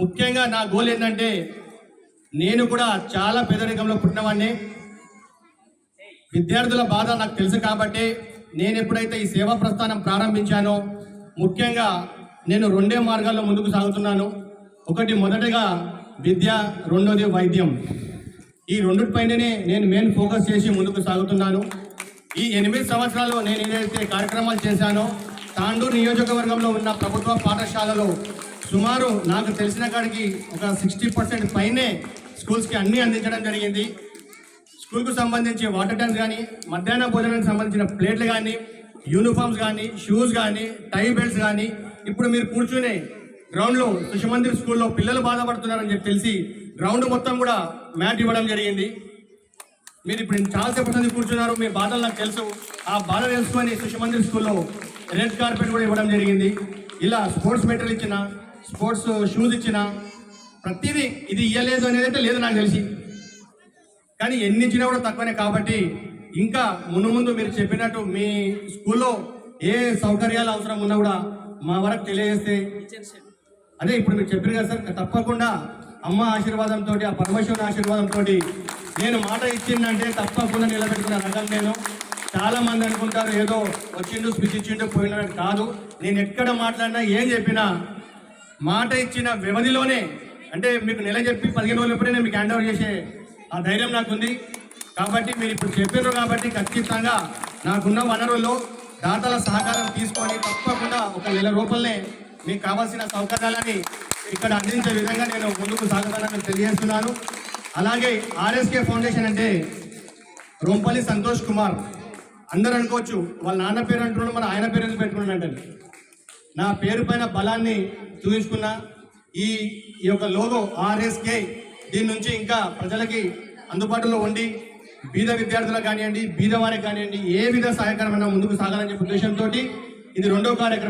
ముఖ్యంగా నా గోల్ ఏంటంటే నేను కూడా చాలా పేదరికంలో పుట్టినవాడిని. విద్యార్థుల బాధ నాకు తెలుసు కాబట్టి నేను ఎప్పుడైతే ఈ సేవా ప్రస్థానం ప్రారంభించానో ముఖ్యంగా నేను రెండే మార్గాల్లో ముందుకు సాగుతున్నాను. ఒకటి మొదటగా విద్య రెండోది వైద్యం. ఈ రెండిటిపైననే నేను మెయిన్ ఫోకస్ చేసి ముందుకు సాగుతున్నాను. ఈ ఎనిమిది సంవత్సరాల్లో నేను ఏదైతే కార్యక్రమాలు చేశానో తాండూరు నియోజకవర్గంలో ఉన్న ప్రభుత్వ పాఠశాలలో సుమారు నాకు తెలిసిన కాడికి ఒక సిక్స్టీ పర్సెంట్ పైనే స్కూల్స్కి అన్నీ అందించడం జరిగింది. స్కూల్కు సంబంధించి వాటర్ ట్యాంక్స్ కానీ మధ్యాహ్న భోజనానికి సంబంధించిన ప్లేట్లు కానీ యూనిఫామ్స్ కానీ షూస్ కానీ టై బెల్ట్స్ కానీ ఇప్పుడు మీరు కూర్చునే గ్రౌండ్లో సుషమందిర్ స్కూల్లో పిల్లలు బాధపడుతున్నారని చెప్పి తెలిసి గ్రౌండ్ మొత్తం కూడా మ్యాట్ ఇవ్వడం జరిగింది. మీరు ఇప్పుడు చాలాసేపు మంది కూర్చున్నారు మీ బాధలు నాకు తెలుసు. ఆ బాధ తెలుసుకొని సుషమందిర్ స్కూల్లో రెడ్ కార్పెట్ కూడా ఇవ్వడం జరిగింది. ఇలా స్పోర్ట్స్ మెటీరియల్ ఇచ్చిన స్పోర్ట్స్ షూస్ ఇచ్చిన ప్రతిదీ ఇది ఇవ్వలేదు అనేది అయితే లేదు నాకు తెలిసి. కానీ ఎన్ని ఇచ్చినా కూడా తక్కువనే కాబట్టి ఇంకా ముందు ముందు మీరు చెప్పినట్టు మీ స్కూల్లో ఏ సౌకర్యాలు అవసరం ఉన్నా కూడా మా వరకు తెలియజేస్తే అదే ఇప్పుడు మీరు చెప్పారు కదా సార్ తప్పకుండా అమ్మ ఆశీర్వాదంతో ఆ పరమేశ్వరుని ఆశీర్వాదంతో నేను మాట ఇచ్చిందంటే తప్పకుండా నిలబెట్టుకున్న రకం నేను. చాలా మంది అనుకుంటారు ఏదో వచ్చిండు స్పీచ్ ఇచ్చిండు పోయినా కాదు. నేను ఎక్కడ మాట్లాడినా ఏం చెప్పినా మాట ఇచ్చిన వ్యవధిలోనే అంటే మీకు నెల చెప్పి పదిహేను రోజులప్పుడే నేను మీకు హ్యాండ్ ఓవర్ చేసే ఆ ధైర్యం నాకుంది. కాబట్టి మీరు ఇప్పుడు చెప్పారు కాబట్టి ఖచ్చితంగా నాకున్న వనరుల్లో దాతల సహకారం తీసుకొని తప్పకుండా ఒక నెల రూపాయలనే మీకు కావాల్సిన సౌకర్యాలని ఇక్కడ అందించే విధంగా నేను ముందుకు సాగుతానని తెలియజేస్తున్నాను. అలాగే ఆర్ఎస్కే ఫౌండేషన్ అంటే రోంపల్లి సంతోష్ కుమార్. అందరూ అనుకోవచ్చు వాళ్ళ నాన్న పేరు అంటున్నాడు మన ఆయన పేరు ఎందుకు పెట్టుకున్నాడు నా పేరు పైన బలాన్ని చూపించుకున్న. ఈ ఈ యొక్క లోగో ఆర్ఎస్కే దీని నుంచి ఇంకా ప్రజలకి అందుబాటులో ఉండి బీద విద్యార్థులకు కానివ్వండి బీద వారికి కానివ్వండి ఏ విధ సహాయకరమైన ముందుకు సాగాలని చెప్పే ఉద్దేశంతో ఇది రెండో కార్యక్రమం.